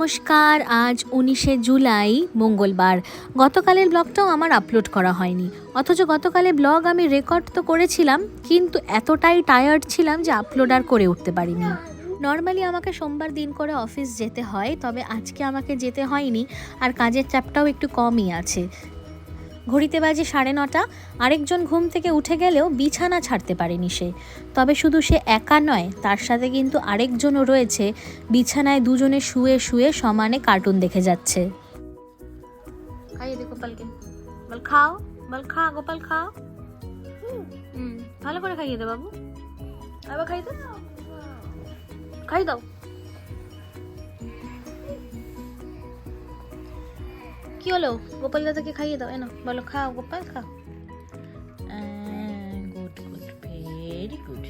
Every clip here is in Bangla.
নমস্কার, আজ উনিশে জুলাই, মঙ্গলবার। গতকালের ব্লগটাও আমার আপলোড করা হয়নি। অথচ গতকালের ব্লগ আমি রেকর্ড তো করেছিলাম, কিন্তু এতটাই টায়ার্ড ছিলাম যে আপলোড আর করে উঠতে পারিনি। নর্মালি আমাকে সোমবার দিন করে অফিস যেতে হয়, তবে আজকে আমাকে যেতে হয়নি, আর কাজের চাপটাও একটু কমই আছে। ঘড়িতে বাজে সাড়ে নটা আরেকজন ঘুম থেকে উঠে গেলেও বিছানা ছাড়তে পারেনি সে। তবে শুধু সে একা নয় তার সাথে কিন্তু আরেকজনও রয়েছে বিছানায় দুজনে শুয়ে শুয়ে সমানে কার্টুন দেখে যাচ্ছে। খাইয়ে দে গোপালকে। বল খাও বল খা গোপাল খাও। হুম। ভালো করে খাইয়ে দে বাবু। আবার খাই দে খাই দাও। কি হলো? গোপাল দাদাকে খাইয়ে দাও এনো বলো খাও গোপাল খাও। গুড গুড ভেরি গুড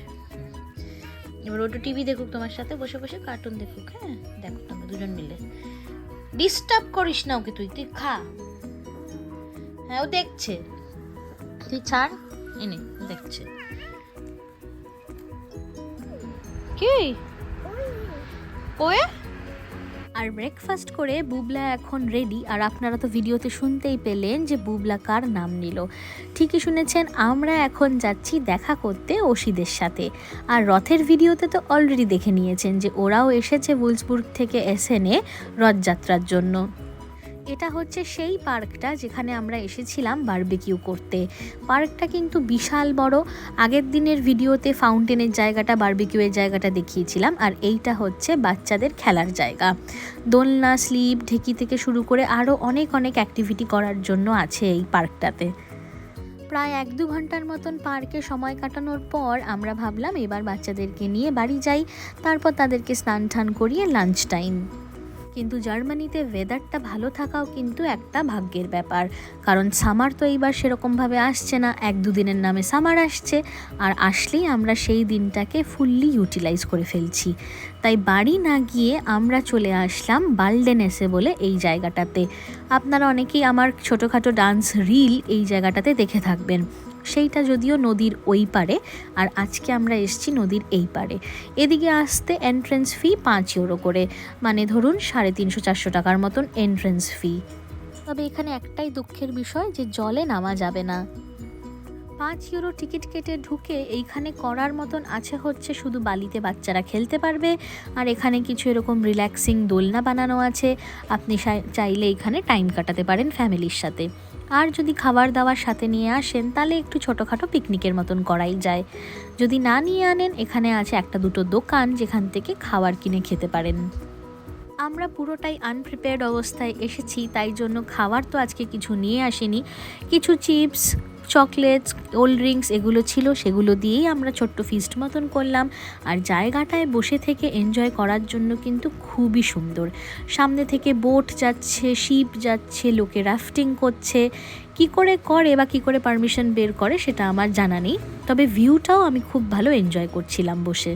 এবার ওটা টিভি দেখুক তোমার সাথে বসে বসে কার্টুন দেখুক হ্যাঁ? দেখো তোমরা দুজন মিলে। ডিস্টার্ব করিস না ওকে তুই তুই খা। হ্যাঁ ও দেখছে। তুই ছাড় এনে দেখছে। কি? ওয়ে? আর ব্রেকফাস্ট করে বুবলা এখন রেডি আর আপনারা তো ভিডিওতে শুনতেই পেলেন যে বুবলা কার নাম নিল। ঠিকই শুনেছেন, আমরা এখন যাচ্ছি দেখা করতে ওশিদের সাথে। আর রথের ভিডিওতে তো অলরেডি দেখে নিয়েছেন যে ওরাও এসেছে বুলসবুর্গ থেকে এসেনে রথযাত্রার জন্য। এটা হচ্ছে সেই পার্কটা যেখানে আমরা এসেছিলাম বারবিকিউ করতে। পার্কটা কিন্তু বিশাল বড়। আগের দিনের ভিডিওতে ফাউন্টেনের জায়গাটা বারবিকিউয়ের জায়গাটা দেখিয়েছিলাম আর এইটা হচ্ছে বাচ্চাদের খেলার জায়গা। দোলনা, স্লিপ, ঢেকি থেকে শুরু করে আরও অনেক অনেক অ্যাক্টিভিটি করার জন্য আছে এই পার্কটাতে। প্রায় এক দু ঘণ্টার মতন পার্কে সময় কাটানোর পর আমরা ভাবলাম এবার বাচ্চাদেরকে নিয়ে বাড়ি যাই। তারপর তাদেরকে স্নান টান করিয়ে লাঞ্চ টাইম কিন্তু জার্মানিতে ওয়েদারটা ভালো থাকাও কিন্তু একটা ভাগ্যের ব্যাপার। কারণ সামার তো এইবার সেরকমভাবে আসছে না, এক দুদিনের নামে সামার আসছে, আর আসলেই আমরা সেই দিনটাকে ফুললি ইউটিলাইজ করে ফেলছি। তাই বাড়ি না গিয়ে আমরা চলে আসলাম বালডেনেসে বলে এই জায়গাটাতে। আপনারা অনেকেই আমার ছোটোখাটো ডান্স রিল এই জায়গাটাতে দেখে থাকবেন। সেইটা যদিও নদীর ওই পারে, আর আজকে আমরা এসছি নদীর এই পারে। এদিকে আসতে এন্ট্রেন্স ফি পাঁচ ইউরো করে মানে ধরুন সাড়ে তিনশো চারশো টাকার মতন এন্ট্রেন্স ফি তবে এখানে একটাই দুঃখের বিষয় যে জলে নামা যাবে না। পাঁচ ইউরো টিকিট কেটে ঢুকে এইখানে করার মতন আছে হচ্ছে শুধু বালিতে বাচ্চারা খেলতে পারবে, আর এখানে কিছু এরকম রিল্যাক্সিং দোলনা বানানো আছে। আপনি চাইলে এখানে টাইম কাটাতে পারেন ফ্যামিলির সাথে। আর যদি খাবার দাবার সাথে নিয়ে আসেন, তাহলে একটু ছোটোখাটো পিকনিকের মতন করাই যায়। যদি না নিয়ে আনেন, এখানে আছে একটা দুটো দোকান যেখান থেকে খাবার কিনে খেতে পারেন। আমরা পুরোটাই আনপ্রিপেয়ার্ড অবস্থায় এসেছি, তাই জন্য খাবার তো আজকে কিছু নিয়ে আসিনি। কিছু চিপস চকলেটস কোল্ড ড্রিঙ্কস এগুলো ছিল, সেগুলো দিয়েই আমরা ছোট্ট ফিস্ট মতন করলাম। আর জায়গাটায় বসে থেকে এনজয় করার জন্য কিন্তু খুবই সুন্দর। সামনে থেকে বোট যাচ্ছে শিপ যাচ্ছে, লোকে রাফটিং করছে। কি করে করে বা কি করে পারমিশন বের করে সেটা আমার জানা নেই। তবে ভিউটাও আমি খুব ভালো এনজয় করছিলাম বসে।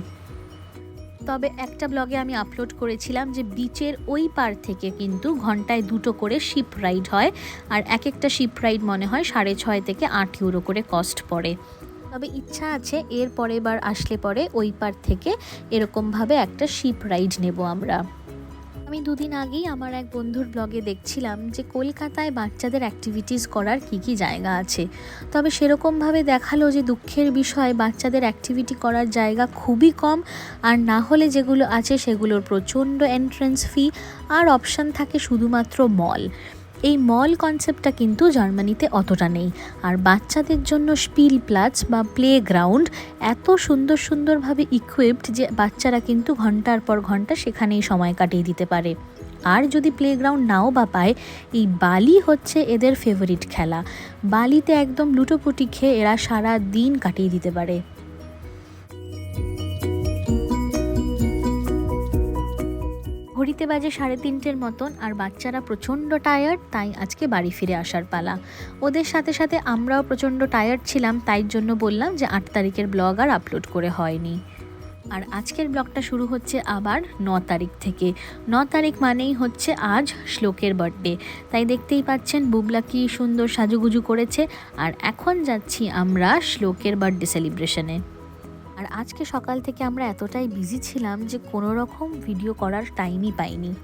তবে একটা ব্লগে আমি আপলোড করেছিলাম যে বিচের ওই পার থেকে কিন্তু ঘন্টায় দুটো করে শিপ রাইড হয় আর এক একটা শিপ রাইড মনে হয় সাড়ে ছয় থেকে আট ইউরো করে কস্ট পড়ে। তবে ইচ্ছা আছে এর পরের বার আসলে পরে ওই পার থেকে এরকমভাবে একটা শিপ রাইড নেব আমরা। আমি দুদিন আগেই আমার এক বন্ধুর ব্লগে দেখছিলাম যে কলকাতায় বাচ্চাদের অ্যাক্টিভিটিস করার কি কি জায়গা আছে। তবে সেরকমভাবে দেখাল যে দুঃখের বিষয়, বাচ্চাদের অ্যাক্টিভিটি করার জায়গা খুবই কম আর না হলে যেগুলো আছে সেগুলোর প্রচণ্ড এন্ট্রেন্স ফি আর অপশান থাকে শুধুমাত্র মল এই মল কনসেপ্টটা কিন্তু জার্মানিতে অতটা নেই। আর বাচ্চাদের জন্য স্পিল প্লাচ বা প্লে গ্রাউন্ড এত সুন্দর সুন্দরভাবে ইকুইপড যে বাচ্চারা কিন্তু ঘণ্টার পর ঘণ্টা সেখানেই সময় কাটিয়ে দিতে পারে। আর যদি প্লেগ্রাউন্ড নাও বা পায়, এই বালি হচ্ছে এদের ফেভারিট খেলা। বালিতে একদম লুটোপুটি খেয়ে এরা সারা দিন কাটিয়ে দিতে পারে। ঘড়িতে বাজে সাড়ে তিনটের মতন আর বাচ্চারা প্রচণ্ড টায়ার্ড তাই আজকে বাড়ি ফিরে আসার পালা। ওদের সাথে সাথে আমরাও প্রচণ্ড টায়ার্ড ছিলাম, তাই জন্য বললাম যে আট তারিখের ব্লগ আর আপলোড করে হয়নি। আর আজকের ব্লগটা শুরু হচ্ছে আবার ন তারিখ থেকে। ন তারিখ মানেই হচ্ছে আজ শ্লোকের বার্থডে তাই দেখতেই পাচ্ছেন বুবলা কি সুন্দর সাজুগুজু করেছে। আর এখন যাচ্ছি আমরা শ্লোকের বার্থডে সেলিব্রেশনে আর আজকে সকাল থেকে আমরা এতটাই বিজি ছিলাম যে কোনো রকম ভিডিও করার টাইমই পাইনি।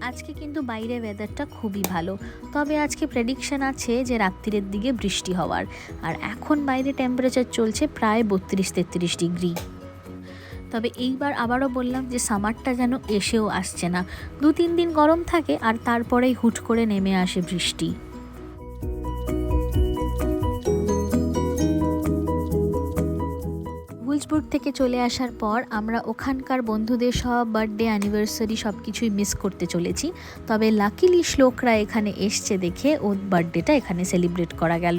আজকে কিন্তু বাইরে ওয়েদারটা খুবই ভালো। তবে আজকে প্রেডিকশান আছে যে রাত্রিরের দিকে বৃষ্টি হওয়ার। আর এখন বাইরে টেম্পারেচার চলছে প্রায় বত্রিশ তেত্রিশ ডিগ্রি তবে এইবার আবারও বললাম যে সামারটা যেন এসেও আসছে না। দু তিন দিন গরম থাকে আর তারপরেই হুট করে নেমে আসে বৃষ্টি। উইলসবুর্গ থেকে চলে আসার পর আমরা ওখানকার বন্ধুদের সব বার্থডে অ্যানিভার্সারি সব কিছুই মিস করতে চলেছি। তবে লাকিলি শ্লোকরা এখানে এসছে দেখে ওর বার্থডেটা এখানে সেলিব্রেট করা গেল।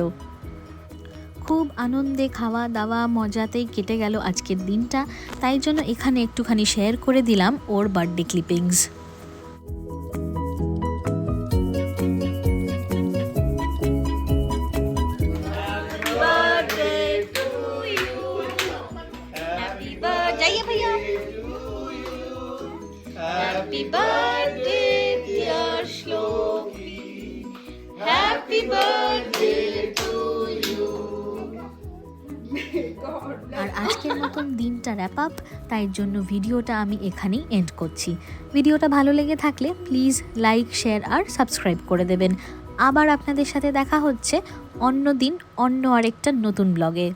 খুব আনন্দে খাওয়া দাওয়া মজাতেই কেটে গেল আজকের দিনটা। তাই জন্য এখানে একটুখানি শেয়ার করে দিলাম ওর বার্থডে ক্লিপিংস আর আজকের মতন দিনটা র্যাপ আপ তাই জন্য ভিডিওটা আমি এখানেই এন্ড করছি। ভিডিওটা ভালো লেগে থাকলে প্লিজ লাইক শেয়ার আর সাবস্ক্রাইব করে দেবেন। আবার আপনাদের সাথে দেখা হচ্ছে অন্য দিন অন্য আরেকটা নতুন ব্লগে